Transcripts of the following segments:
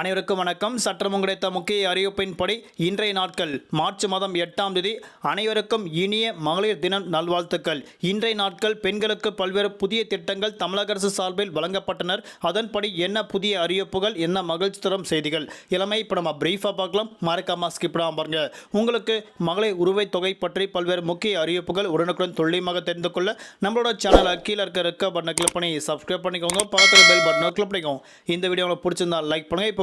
அனைவருக்கும் வணக்கம். சற்றம் கிடைத்த முக்கிய அறிவிப்பின்படி இன்றைய நாட்கள் மார்ச் மாதம் எட்டாம் தேதி. அனைவருக்கும் இனிய மகளிர் தினம் நல்வாழ்த்துக்கள். இன்றைய நாட்கள் பெண்களுக்கு பல்வேறு புதிய திட்டங்கள் தமிழக அரசு சார்பில் வழங்கப்பட்டனர். அதன்படி என்ன புதிய அறிவிப்புகள் என்ன மகிழ்ச்சி தரும் செய்திகள் இளமை இப்போ நம்ம பிரீஃபாக பார்க்கலாம். மறக்காம ஸ்கிப்டாக பாருங்க. உங்களுக்கு மகளிர் உருவை தொகை பற்றி பல்வேறு முக்கிய அறிவிப்புகள் உடனுக்குடன் துல்லியமாக தெரிந்து கொள்ள நம்மளோட சேனலை கீழே இருக்க இருக்க பட்டனை கிளிக் பண்ணி சப்ஸ்கிரைப் பண்ணிக்கோங்க. பக்கத்தில் பெல் பட்டனை கிளிக் பண்ணிக்கோங்க. இந்த வீடியோ உங்களுக்கு பிடிச்சிருந்தா லைக் பண்ணுங்கள் இப்போ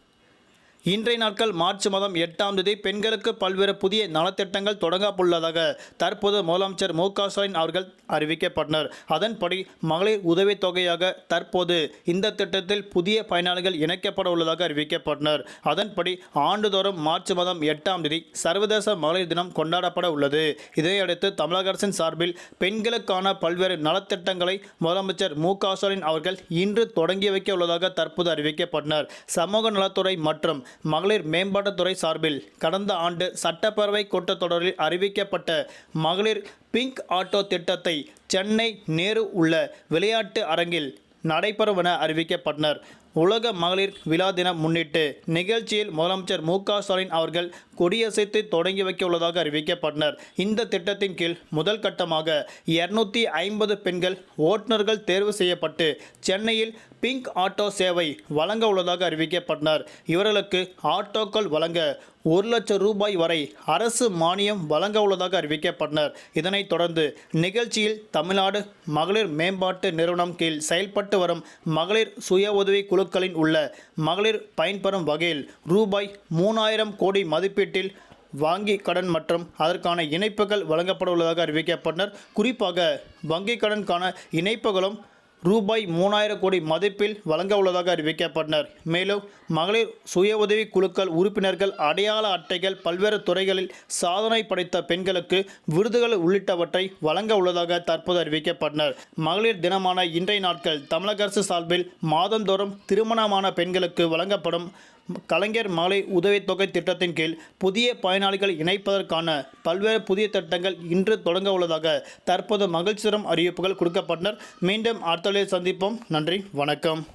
இன்றைய நாட்கள் மார்ச் மாதம் எட்டாம் தேதி பெண்களுக்கு பல்வேறு புதிய நலத்திட்டங்கள் தொடங்கப்பட்டுள்ளதாக தற்போது முதலமைச்சர் மு ஸ்டாலின் அவர்கள் அறிவிக்கப்பட்டனர். அதன்படி மகளிர் உதவித் தொகையாக தற்போது இந்த திட்டத்தில் புதிய பயனாளிகள் இணைக்கப்பட உள்ளதாக அறிவிக்கப்பட்டனர். அதன்படி ஆண்டுதோறும் மார்ச் மாதம் எட்டாம் தேதி சர்வதேச மகளிர் தினம் கொண்டாடப்பட உள்ளது. இதையடுத்து தமிழக அரசின் சார்பில் பெண்களுக்கான பல்வேறு நலத்திட்டங்களை முதலமைச்சர் மு ஸ்டாலின் அவர்கள் இன்று தொடங்கி வைக்க உள்ளதாக தற்போது அறிவிக்கப்பட்டனர். சமூக நலத்துறை மற்றும் மகளிர் மேம்பாட்டுத்துறை சார்பில் கடந்த ஆண்டு சட்டப்பேரவை கூட்டத்தொடரில் அறிவிக்கப்பட்ட மகளிர் பிங்க் ஆட்டோ திட்டத்தை சென்னை நேரு உள்ள விளையாட்டு அரங்கில் நடைபெறும் என அறிவிக்கப்பட்டனர். உலக மகளிர் விழா தினம் முன்னிட்டு நிகழ்ச்சியில் முதலமைச்சர் மு க ஸ்டாலின் அவர்கள் கொடியசைத்து தொடங்கி வைக்க உள்ளதாக அறிவிக்கப்பட்டனர். இந்த திட்டத்தின் கீழ் முதல் கட்டமாக இருநூத்தி ஐம்பது பெண்கள் ஓட்டுநர்கள் தேர்வு செய்யப்பட்டு சென்னையில் பிங்க் ஆட்டோ சேவை வழங்க உள்ளதாக அறிவிக்கப்பட்டனர். இவர்களுக்கு ஆட்டோக்கள் வழங்க ஒரு லட்சம் ரூபாய் வரை அரசு மானியம் வழங்க உள்ளதாக அறிவிக்கப்பட்டனர். இதனைத் தொடர்ந்து நிகழ்ச்சியில் தமிழ்நாடு மகளிர் மேம்பாட்டு நிறுவனம் கீழ் செயல்பட்டு வரும் மகளிர் சுய உதவி குழு குழுக்களில் உள்ள மகளிர் பயன்பெறும் வகையில் ரூபாய் மூணாயிரம் கோடி மதிப்பீட்டில் வங்கி கடன் மற்றும் அதற்கான இணைப்புகள் வழங்கப்பட உள்ளதாக அறிவிக்கப்பட்டனர். குறிப்பாக வங்கி கடனுக்கான இணைப்புகளும் ரூபாய் மூணாயிரம் கோடி மதிப்பில் வழங்க உள்ளதாக அறிவிக்கப்பட்டனர். மேலும் மகளிர் சுய உதவி குழுக்கள் உறுப்பினர்கள் அடையாள அட்டைகள் பல்வேறு துறைகளில் சாதனை படைத்த பெண்களுக்கு விருதுகள் உள்ளிட்டவற்றை வழங்க உள்ளதாக தற்போது அறிவிக்கப்பட்டனர். மகளிர் தினமான இன்றைய நாட்கள் தமிழக அரசு சார்பில் மாதந்தோறும் திருமணமான பெண்களுக்கு வழங்கப்படும் கலைஞர் மாலை உதவித்தொகை திட்டத்தின் கீழ் புதிய பயனாளிகள் இணைப்பதற்கான பல்வேறு புதிய திட்டங்கள் இன்று தொடங்க உள்ளதாக தற்போது மகிழ்ச்சிகரம் அறிவிப்புகள் கொடுக்கப்பட்டனர். மீண்டும் அடுத்த சந்திப்போம். நன்றி. வணக்கம்.